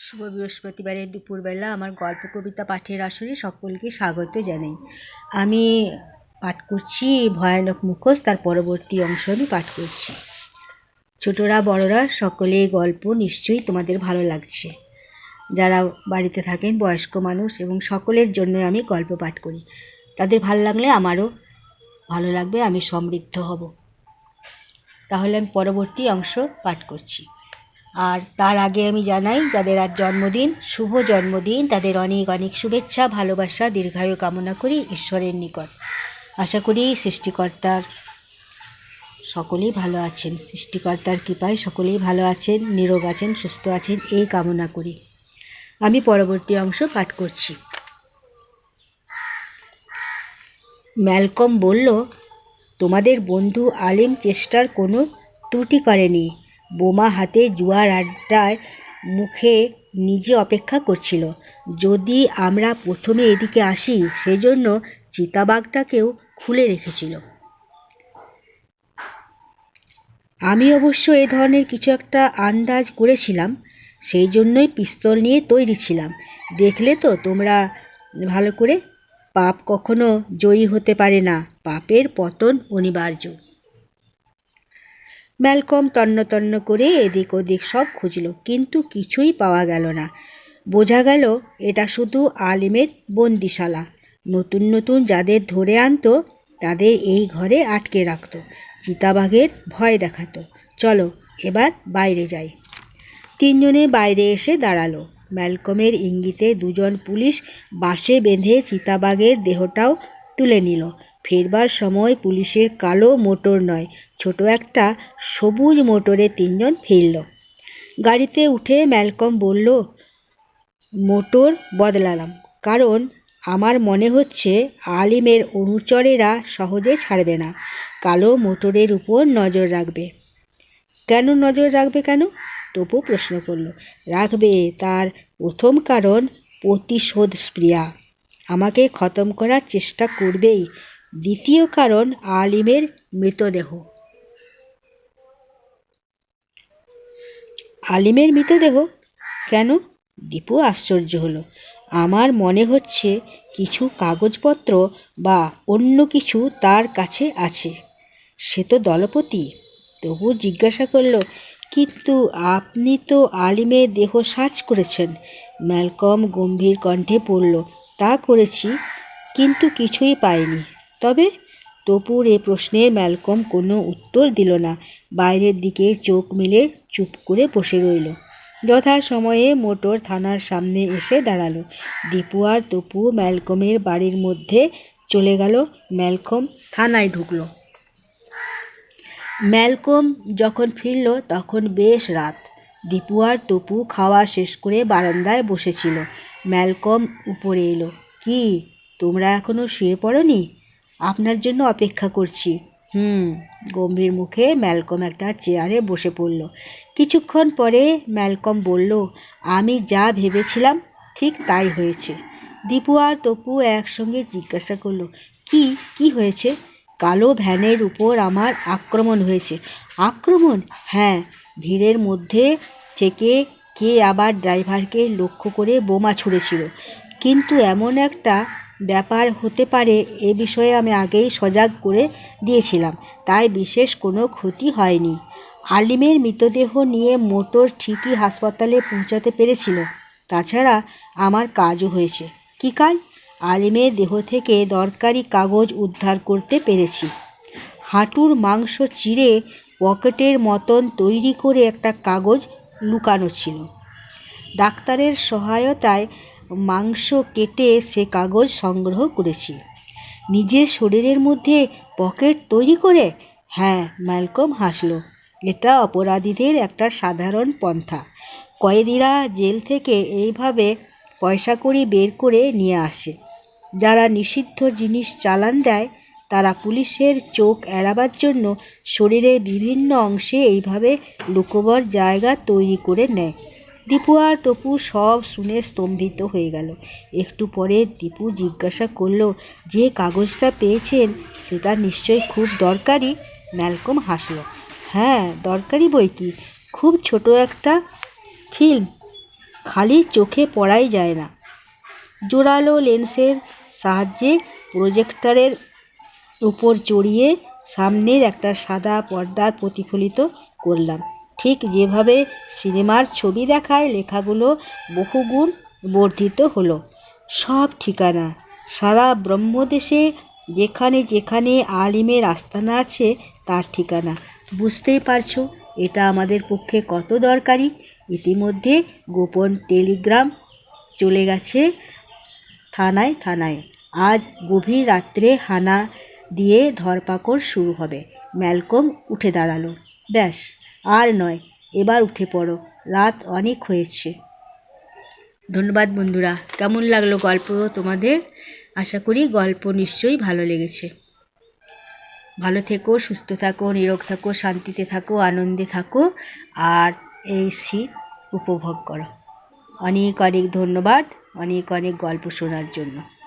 শুভ বৃহস্পতিবারের দুপুরবেলা আমার গল্প, কবিতা, পাঠের আসরে সকলকে স্বাগত জানাই। আমি পাঠ করছি ভয়ানক মুখোশ, তার পরবর্তী অংশ আমি পাঠ করছি। ছোটরা, বড়রা সকলে গল্প নিশ্চয়ই তোমাদের ভালো লাগছে। যারা বাড়িতে থাকেন, বয়স্ক মানুষ এবং সকলের জন্য আমি গল্প পাঠ করি। তাদের ভালো লাগলে আমারও ভালো লাগবে, আমি সমৃদ্ধ হব। তাহলে আমি পরবর্তী অংশ পাঠ করছি। আর তার আগে আমি জানাই, যাদের আজ জন্মদিন, শুভ জন্মদিন, তাদের অনেক অনেক শুভেচ্ছা, ভালোবাসা, দীর্ঘায়ু কামনা করি ঈশ্বরের নিকট। আশা করি সৃষ্টিকর্তার সকলেই ভালো আছেন। সৃষ্টিকর্তার কৃপায় সকলেই ভালো আছেন, নিরোগ আছেন, সুস্থ আছেন, এই কামনা করি। আমি পরবর্তী অংশ পাঠ করছি। ম্যালকম বলল, তোমাদের বন্ধু আলিম চেষ্টার কোনো ত্রুটি করেনি। বোমা হাতে জুয়ার আড্ডায় মুখে নিজে অপেক্ষা করছিল। যদি আমরা প্রথমে এদিকে আসি, সেজন্য চিতাবাঘটাকেও খুলে রেখেছিল। আমি অবশ্য এ ধরনের কিছু একটা আন্দাজ করেছিলাম সেই জন্যই পিস্তল নিয়ে তৈরি ছিলাম। দেখলে তো তোমরা ভালো করে, পাপ কখনো জয়ী হতে পারে না। পাপের পতন অনিবার্য। ম্যালকম তন্ন তন্ন করে এদিক ওদিক সব খুঁজল, কিন্তু কিছুই পাওয়া গেল না। বোঝা গেল, এটা শুধু আলিমের বন্দিশালা। নতুন নতুন যাদের ধরে আনতো, তাদের এই ঘরে আটকে রাখত, চিতাবাঘের ভয় দেখাতো। চলো, এবার বাইরে যাই। তিনজনে বাইরে এসে দাঁড়াল। ম্যালকমের ইঙ্গিতে দুজন পুলিশ বাসে বেঁধে চিতাবাঘের দেহটাও তুলে নিল। ফেরবার সময় পুলিশের কালো মোটর নয়, ছোট একটা সবুজ মোটরে তিনজন ফিরল। গাড়িতে উঠে ম্যালকম বলল, মোটর বদলালাম, কারণ আমার মনে হচ্ছে আলিমের অনুচরেরা সহজে ছাড়বে না। কালো মোটরের উপর নজর রাখবে। কেন নজর রাখবে কেন? তপু প্রশ্ন করল। রাখবে তার প্রথম কারণ প্রতিশোধ স্প্রিয়া। আমাকে খতম করার চেষ্টা করবেই। দ্বিতীয় কারণ আলিমের মৃতদেহ। আলিমের মৃতদেহ কেন? দীপু আশ্চর্য হলো। আমার মনে হচ্ছে কিছু কাগজপত্র বা অন্য কিছু তার কাছে আছে। সে তো দলপতি। তবু জিজ্ঞাসা করল, কিন্তু আপনি তো আলিমের দেহ সার্চ করেছেন? ম্যালকম গম্ভীর কণ্ঠে পড়ল তা করেছি, কিন্তু কিছুই পাইনি। তবে তপুর এ প্রশ্নে ম্যালকম কোনো উত্তর দিল না। বাইরের দিকে চোখ মিলে চুপ করে বসে রইল। যথা সময়ে মোটর থানার সামনে এসে দাঁড়াল। দীপু আর তপু ম্যালকমের বাড়ির মধ্যে চলে গেল। ম্যালকম থানায় ঢুকলো। ম্যালকম যখন ফিরল তখন বেশ রাত। দীপু আর তপু খাওয়া শেষ করে বারান্দায় বসেছিল। ম্যালকম উপরে এলো। কি, তোমরা এখনও শুয়ে পড়নি? আপনার জন্য অপেক্ষা করছি। হুম, গম্ভীর মুখে ম্যালকম একটা চেয়ারে বসে পড়ল। কিছুক্ষণ পরে ম্যালকম বলল, আমি যা ভেবেছিলাম ঠিক তাই হয়েছে। দীপু আর তপু একসঙ্গে জিজ্ঞাসা করল, কি কি হয়েছে? কালো ভ্যানের উপর আমার আক্রমণ হয়েছে। আক্রমণ? হ্যাঁ ভিড়ের মধ্যে থেকে কে আবার ড্রাইভারকে লক্ষ্য করে বোমা ছুঁড়েছিল। কিন্তু এমন একটা ব্যাপার হতে পারে, এ বিষয়ে আমি আগেই সজাগ করে দিয়েছিলাম, তাই বিশেষ কোনো ক্ষতি হয়নি। আলিমের মৃতদেহ নিয়ে মোটর ঠিকই হাসপাতালে পৌঁছাতে পেরেছিল, তাছাড়া আমার কাজও হয়েছে। কী কাজ? আলিমের দেহ থেকে দরকারি কাগজ উদ্ধার করতে পেরেছি। হাঁটুর মাংস চিরে পকেটের মতন তৈরি করে একটা কাগজ লুকানো ছিল। ডাক্তারের সহায়তায় মাংস কেটে সে কাগজ সংগ্রহ করেছি। নিজের শরীরের মধ্যে পকেট তৈরি করে হ্যাঁ ম্যালকম হাসল। এটা অপরাধীদের একটা সাধারণ পন্থা। কয়েদিরা জেল থেকে এইভাবে পয়সা কড়ি বের করে নিয়ে আসে। যারা নিষিদ্ধ জিনিস চালান দেয়, তারা পুলিশের চোখ এড়াবার জন্য শরীরের বিভিন্ন অংশে এইভাবে লুকোবার জায়গা তৈরি করে নেয়। দীপু আর তপু সব শুনে স্তম্ভিত হয়ে গেল। একটু পরে দীপু জিজ্ঞাসা করল, যে কাগজটা পেয়েছেন, সেটা নিশ্চয়ই খুব দরকারি? ম্যালকম হাসল হ্যাঁ দরকারি বই কি? খুব ছোট একটা ফিল্ম, খালি চোখে পড়াই যায় না। জোরালো লেন্সের সাহায্যে প্রজেক্টরের উপর চড়িয়ে সামনের একটা সাদা পর্দার প্রতিফলিত করলাম। ঠিক যেভাবে সিনেমার ছবি দেখায় লেখাগুলো বহুগুণ বর্ধিত হলো। সব ঠিকানা, সারা ব্রহ্মদেশে যেখানে যেখানে আলিমের আস্তানা আছে তার ঠিকানা। বুঝতেই পারছ, এটা আমাদের পক্ষে কত দরকারি। ইতিমধ্যে গোপন টেলিগ্রাম চলে গেছে থানায় থানায়। আজ গভীর রাত্রে হানা দিয়ে ধরপাকড় শুরু হবে। ম্যালকম উঠে দাঁড়াল। ব্যাস। আর নয়, এবার উঠে পড়ো। রাত অনেক হয়েছে। ধন্যবাদ বন্ধুরা। কেমন লাগল গল্প তোমাদের? আশা করি গল্প নিশ্চয়ই ভালো লেগেছে। ভালো থেকো, সুস্থ থাকো, নিরোগ থাকো, শান্তিতে থাকো, আনন্দে থাকো, আর এই শীত উপভোগ করো। অনেক অনেক ধন্যবাদ, অনেক অনেক গল্প শোনার জন্য।